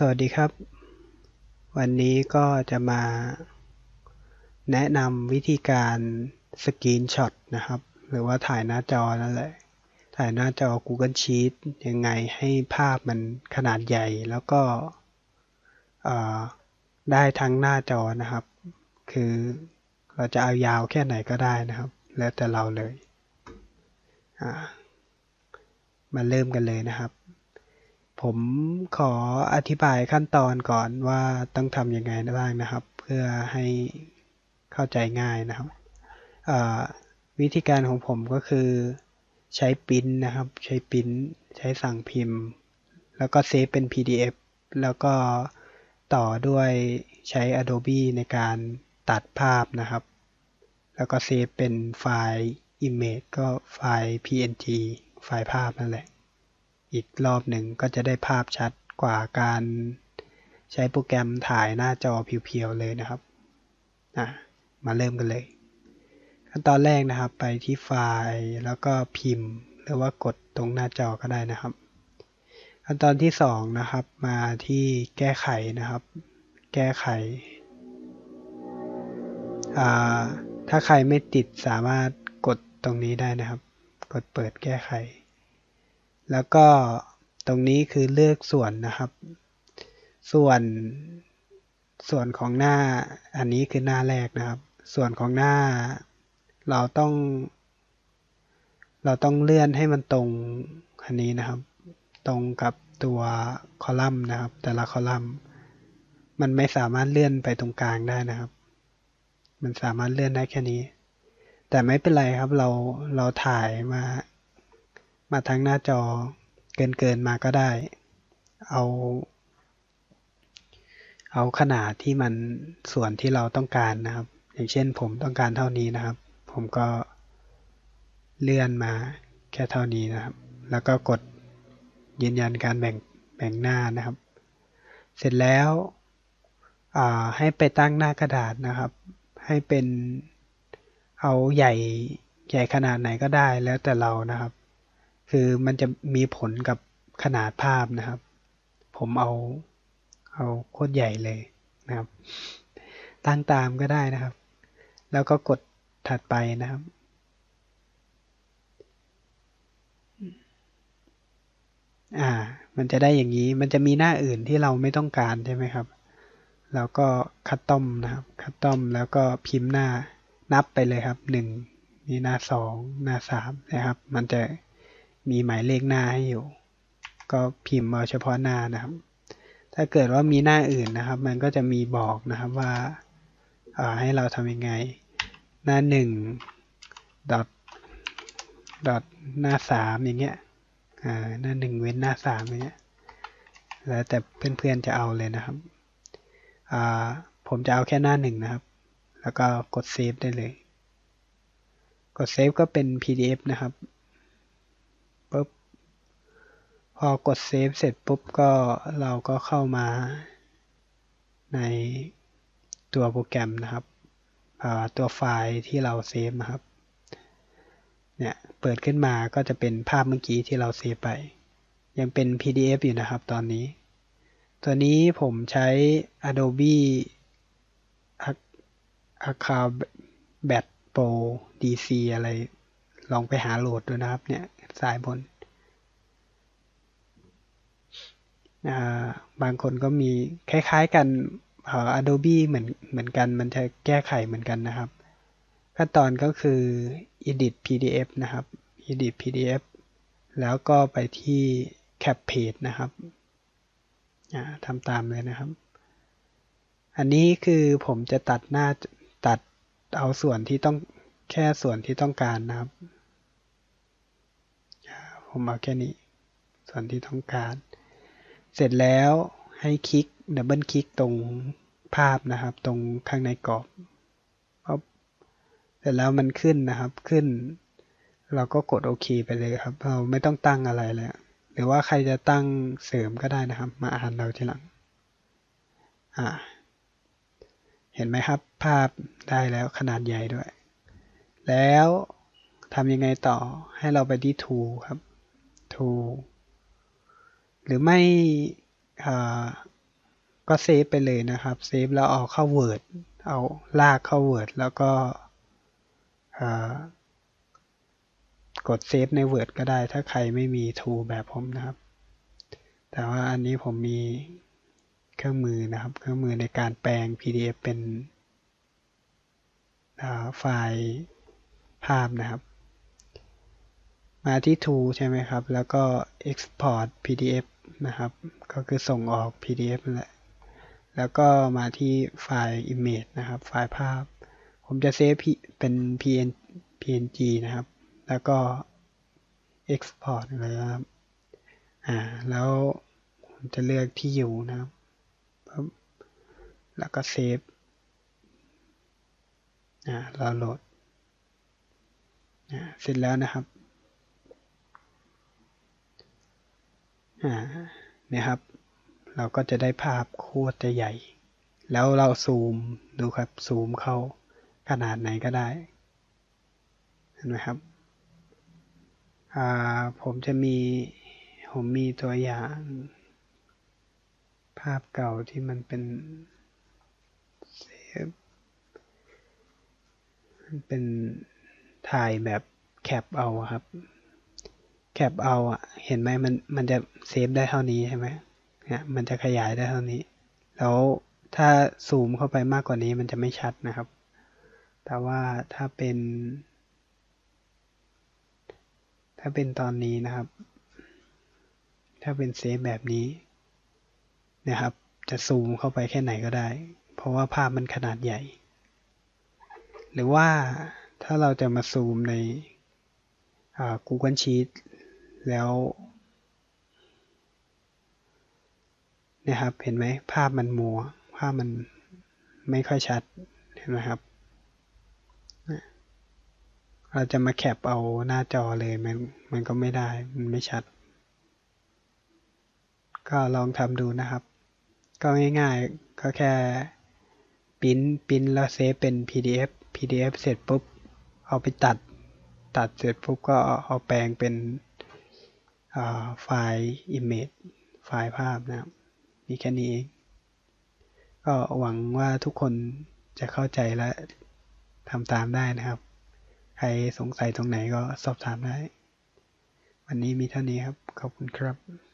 สวัสดีครับ วันนี้ก็จะมา แนะนำวิธีการสกรีนช็อตนะครับ หรือว่าถ่ายหน้าจอนั่นแหละ ถ่ายหน้าจอ Google Sheet ยังไงให้ภาพมันขนาดใหญ่แล้วก็ได้ทั้งหน้าจอนะครับ คือเราจะเอายาวแค่ไหนก็ได้นะครับ แล้วแต่เราเลย มาเริ่มกันเลยนะครับ ผมขออธิบายขั้นตอนก่อนว่าต้องทำยังไงบ้างนะครับ เพื่อให้เข้าใจง่ายนะครับวิธีการของผมก็คือใช้ปิ้นนะครับ ใช้ปิ้นใช้สั่งพิมพ์ แล้วก็เซฟเป็น PDF แล้วก็ต่อด้วยใช้ Adobe ในการตัดภาพนะครับ แล้วก็เซฟเป็นไฟล์ Image ก็ไฟล์ PNG ไฟล์ภาพนั่นแหละ อีกรอบหนึ่งก็จะได้ภาพชัดกว่าการใช้โปรแกรมถ่ายหน้าจอเพียวๆเลยนะครับมาเริ่มกันเลย ขั้นตอนแรกนะครับไปที่ไฟล์แล้วก็พิมพ์ หรือว่ากดตรงหน้าจอก็ได้นะครับ ขั้นตอนที่สองนะครับมาที่แก้ไขนะครับ แก้ไข ถ้าใครไม่ติดสามารถกดตรงนี้ได้นะครับ กดเปิดแก้ไข แล้วก็ตรงนี้คือเลือกส่วนนะครับ ส่วน ส่วนของหน้าอันนี้คือหน้าแรกนะครับ ส่วนของหน้า เราต้อง เราต้องเลื่อนให้มันตรงอันนี้นะครับ ตรงกับตัวคอลัมน์นะครับ แต่ละคอลัมน์ มันไม่สามารถเลื่อนไปตรงกลางได้นะครับ มันสามารถเลื่อนได้แค่นี้ แต่ไม่เป็นไรครับเราเราถ่ายมา มาทั้งหน้าจอเกินเกินมาก็ได้ เอา เอาขนาดที่มันส่วนที่เราต้องการนะครับ อย่างเช่นผมต้องการเท่านี้นะครับ ผมก็เลื่อนมาแค่เท่านี้นะครับ แล้วก็กดยืนยันการแบ่งแบ่งหน้านะครับ เสร็จแล้วให้ไปตั้งหน้ากระดาษนะครับ ให้เป็นเอาใหญ่ใหญ่ขนาดไหนก็ได้แล้วแต่เรานะครับ คือมันจะมีผลกับขนาดภาพนะครับ ผมเอาเอาโคตรใหญ่เลยนะครับ ตั้งตามก็ได้นะครับ แล้วก็กดถัดไปนะครับ อ่า มันจะได้อย่างนี้ มันจะมีหน้าอื่นที่เราไม่ต้องการใช่ไหมครับ แล้วก็คัตตอมนะครับ คัตตอมแล้วก็พิมพ์หน้านับไปเลยครับหนึ่งนี่หน้าสองหน้าสามนะครับ มันจะ มีหมายเลขหน้าให้อยู่ ก็พิมพ์เอาเฉพาะหน้านะครับ ถ้าเกิดว่ามีหน้าอื่นนะครับ มันก็จะมีบอกนะครับว่าให้เราทำยังไง หน้าหนึ่งดอทดอทหน้าสามอย่างเงี้ยหน้าหนึ่งเว้นหน้าสามอย่างเงี้ยแล้วแต่เพื่อนๆจะเอาเลยนะครับผมจะเอาแค่หน้าหนึ่งนะครับ แล้วก็กดเซฟได้เลย กดเซฟก็เป็น PDF นะครับ พอกดเซฟเสร็จปุ๊บก็เราก็เข้ามาในตัวโปรแกรมนะครับตัวไฟล์ที่เราเซฟนะครับ เนี่ย เปิดขึ้นมาก็จะเป็นภาพเมื่อกี้ที่เราเซฟไป ยังเป็น PDF อยู่นะครับตอนนี้ ตัวนี้ผมใช้ Adobe Acrobat Pro DC อะไร ลองไปหาโหลดดูนะครับเนี่ยสายบน บางคนก็มีคล้ายๆกันอ Adobe เหมือนเหมือนกันมันจะแก้ไขเหมือนกันนะครับ ขั้นตอนก็คือ edit PDF นะครับ edit PDF แล้วก็ไปที่ cap page นะครับทำตามเลยนะครับ อันนี้คือผมจะตัดหน้าตัดเอาส่วนที่ต้องแค่ส่วนที่ต้องการนะครับ ผมเอาแค่นี้ ส่วนที่ต้องการ เสร็จแล้วให้คลิกดับเบิลคลิกตรงภาพนะครับ ตรงข้างในกรอบเสร็จแล้วมันขึ้นนะครับขึ้น เราก็กดโอเคไปเลยครับ เราไม่ต้องตั้งอะไรเลยหรือว่าใครจะตั้งเสริมก็ได้นะครับ มาอ่านเราทีหลังอ่าเห็นไหมครับ ภาพได้แล้วขนาดใหญ่ด้วย แล้วทำยังไงต่อให้เราไปที่ tool ครับ tool หรือไม่ก็เซฟไปเลยนะครับเซฟแล้วเอาเข้า Word เอาลากเข้า Word แล้วก็กดเซฟใน Word ก็ได้ถ้าใครไม่มี tool แบบผมนะครับ แต่ว่าอันนี้ผมมีเครื่องมือนะครับ เครื่องมือในการแปลง PDF เป็นไฟล์ภาพนะครับ มาที่ tool ใช่ไหมครับ แล้วก็ export PDF นะครับ ก็คือส่งออก PDF นั่นแหละ แล้วก็มาที่ไฟล์ image นะครับ ไฟล์ภาพ ผมจะเซฟเป็น PN PNG นะครับ แล้วก็ export เลยครับ อ่า แล้วผมจะเลือกที่อยู่นะครับ แล้วก็เซฟ อ่าเราโหลด อ่า เสร็จแล้วนะครับ อ่า เนี่ยครับ เราก็จะได้ภาพโคตรจะใหญ่ แล้วเราซูมดูครับซูมเข้าขนาดไหนก็ได้เห็นไหมครับผมจะมีผมมีตัวอย่าง ภาพเก่าที่มันเป็นเซฟมันเป็นถ่ายแบบแคปเอาครับ แคปเอาอะ เห็นไหมมันมันจะเซฟได้เท่านี้ใช่ไหมเนี่ยมันจะขยายได้เท่านี้ แล้วถ้าซูมเข้าไปมากกว่านี้มันจะไม่ชัดนะครับ แต่ว่าถ้าเป็น ถ้าเป็นตอนนี้นะครับ ถ้าเป็นเซฟแบบนี้นะครับ จะซูมเข้าไปแค่ไหนก็ได้ เพราะว่าภาพมันขนาดใหญ่ หรือว่าถ้าเราจะมาซูมใน Google Sheet แล้วนะครับ เห็นไหมภาพมันมัว ภาพมันไม่ค่อยชัด เห็นไหมครับ เราจะมาแคปเอาหน้าจอเลย มันมันก็ไม่ได้ มันไม่ชัด ก็ลองทำดูนะครับ ก็ง่ายๆ ก็แค่ปิ้นปิ้นแล้วเซฟเป็น PDF PDF เสร็จปุ๊บ เอาไปตัด ตัดเสร็จปุ๊บก็เอาแปลงเป็น ไฟล์ image ไฟล์ภาพนะครับ มีแค่นี้เอง ก็หวังว่าทุกคนจะเข้าใจและทำตามได้นะครับ ใครสงสัยตรงไหนก็สอบถามได้ วันนี้มีเท่านี้ครับ ขอบคุณครับ